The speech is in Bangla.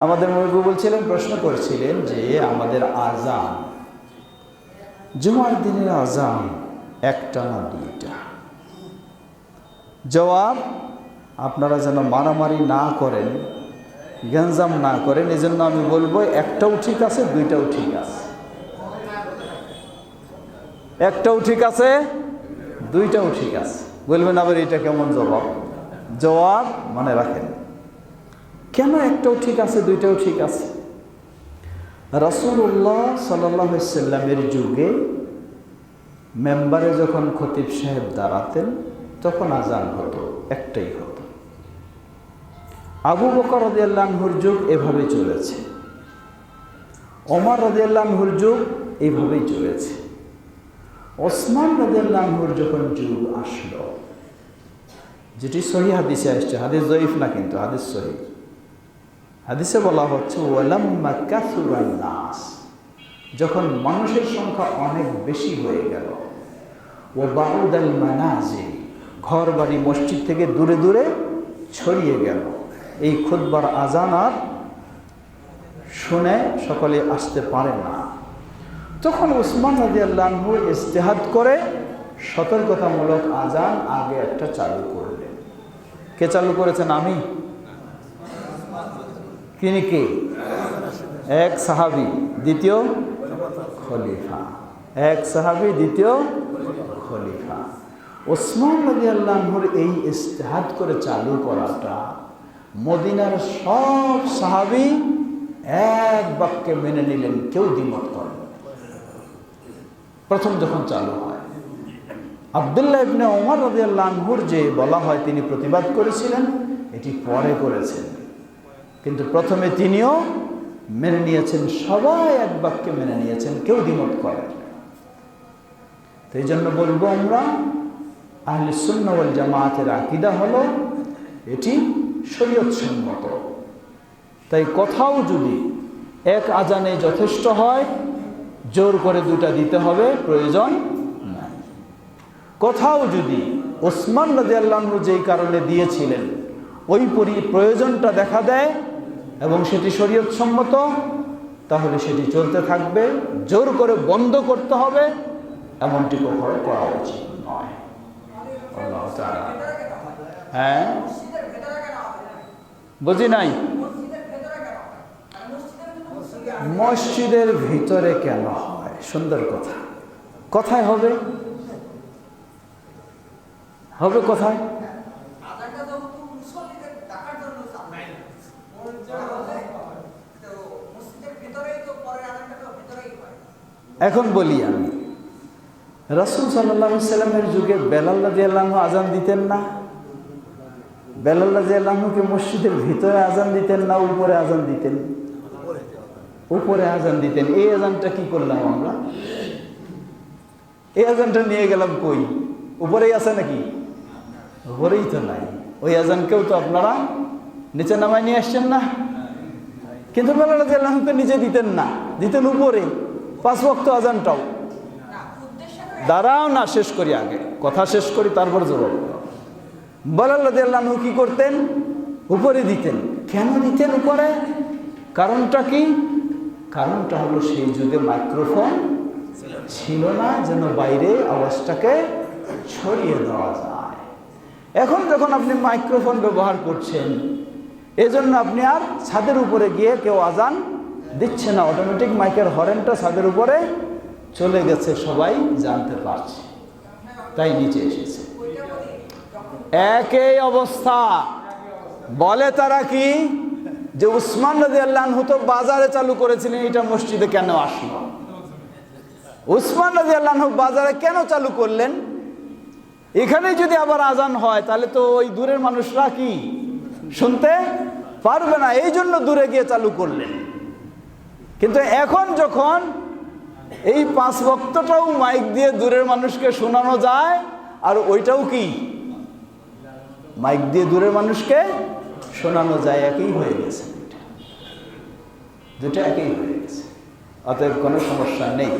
আমাদের মুরব্বী বলছিলেন, প্রশ্ন করছিলেন যে, আমাদের আজান, জুমার দিনের আজান একটা না দুইটা? জবাব, আপনারা যেন মারামারি না করেন, গ্যাঞ্জাম না করেন, এজন্য আমি বলব একটাও ঠিক আছে, দুইটাও ঠিক আছে। একটাও ঠিক আছে, দুইটাও ঠিক আছে। বলবেন আবার এটা কেমন জবাব? জবাব মনে রাখেন। কেন একটাও ঠিক আছে, দুইটাও ঠিক আছে? রসুল্লাহ সাল্লামের যুগে মেম্বারে যখন খতিব সাহেব দাঁড়াতেন, তখন আজান হতো, একটাই হতো। আবু বকর রদিয়াল্লাহুর যুগ এভাবে চলেছে। ওমর রদিয়াল্লাহুর যুগ এইভাবেই চলেছে। ওসমান রদিয়াল্লাহুর যখন যুগ আসলো, যেটি সহি হাদিসে আসছে, হাদিস জয়ীফ না কিন্তু হাদিস সহি। হাদিসে বলা হচ্ছে, ওয়ালাম্মা কাসুরান নাস। যখন মানুষের সংখ্যা অনেক বেশি হয়ে গেল ও বাউদাল মানাজিল। ঘর বাড়ি মসজিদ থেকে দূরে দূরে ছড়িয়ে গেল। এই খুদবার আজান আর শুনে সকলে আসতে পারে না। তখন উসমান রাজি আল্লাহু ইস্তেহাদ করে সতর্কতামূলক আজান আগে একটা চালু করলেন। কে চালু করেছেন? আমি। তিনি কে? এক সাহাবি, দ্বিতীয় খলিফা। এক সাহাবি, দ্বিতীয় খলিফা। ওসমান নদী আল্লাহর এই ইস্তেহাদ করে চালু করাটা মদিনার সব সাহাবি এক বাক্যে মেনে নিলেন, কেউ দ্বিমত করেন প্রথম যখন চালু হয়, আবদুল্লাহ ইবনে ওমর রদি আল্লাহর যে বলা হয় তিনি প্রতিবাদ করেছিলেন, এটি পরে করেছেন। কিন্তু প্রথমে তিনিও মেনে নিয়েছেন, সবাই এক বাক্যে মেনে নিয়েছেন, কেউ দ্বিমত করেন তো এই জন্য বলব আমরা, আহলে সুন্নওয়াল জামায়াতের আকিদা হলো, এটি শরীয়ত সম্মত। তাই কথাও যদি এক আজানে যথেষ্ট হয়, জোর করে দুটা দিতে হবে, প্রয়োজন নাই। কথাও যদি ওসমান রাজি আল্লাহ যেই কারণে দিয়েছিলেন, ওই পরি, প্রয়োজনটা দেখা দেয় এবং সেটি শরীয়ত সম্মত তাহলে সেটি চলতে থাকবে। জোর করে বন্ধ করতে হবে, এমনটি কখনো করা উচিত নয়। হ্যাঁ? বুঝি নাই? মসজিদের ভিতরে কেন হয়? সুন্দর কথা। কথায় হবে? হবে কোথায়? এখন বলি আমি, রসুল সাল্লাহ সাল্লামের যুগে বেলাল্লা আল্লাহ আজান দিতেন না? বেলাল্লা আল্লাহকে মসজিদের ভিতরে আজান দিতেন না, উপরে আজান দিতেন? উপরে আজান দিতেন। এই আজানটা কি করলাম আমরা? এই আজানটা নিয়ে গেলাম কই? উপরেই আছে নাকি? উপরেই তো নাই। ওই আজানকেও তো আপনারা নিচে নামায় নিয়ে আসছেন না? কিন্তু বেলাল্লা আল্লাহকে নিচে দিতেন না, দিতেন উপরে। পাঁচ বক্ত আজানটাও দাঁড়াও না, শেষ করি আগে। কথা শেষ করি, তারপর জবাব বলাল্লাহ কি করতেন? উপরে দিতেন। কেন দিতেন উপরে? কারণটা কি? কারণটা হলো সেই যুগে মাইক্রোফোন ছিল না, যেন বাইরে আওয়াজটাকে ছড়িয়ে দেওয়া যায়। এখন যখন আপনি মাইক্রোফোন ব্যবহার করছেন, এজন্য আপনি আর ছাদের উপরে গিয়ে কেউ আজান দিচ্ছে না অটোমেটিক মাইকের হরেনটা ছাদের উপরে চলে গেছে, সবাই জানতে পারছে। তাই নিচে এসেছে। একই অবস্থা। বলে তারা কি? যে উসমান রাজি আল্লাহ তো বাজারে চালু করেছিলেন, এটা মসজিদে কেন আসলো? উসমান রাজি আল্লাহ বাজারে কেন চালু করলেন? এখানে যদি আবার আজান হয়, তাহলে তো ওই দূরের মানুষরা কি? শুনতে পারবে না। এই জন্য দূরে গিয়ে চালু করলেন। কিন্তু এখন যখন এই পাঁচ বক্তটাও মাইক দিয়ে দূরের মানুষকে শোনানো যায়, আর ওইটাও কি? মাইক দিয়ে দূরের মানুষকে শোনানো যায়, একই হয়ে গেছে। দুটা একই হয়ে গেছে। অতএব কোনো সমস্যা নেই।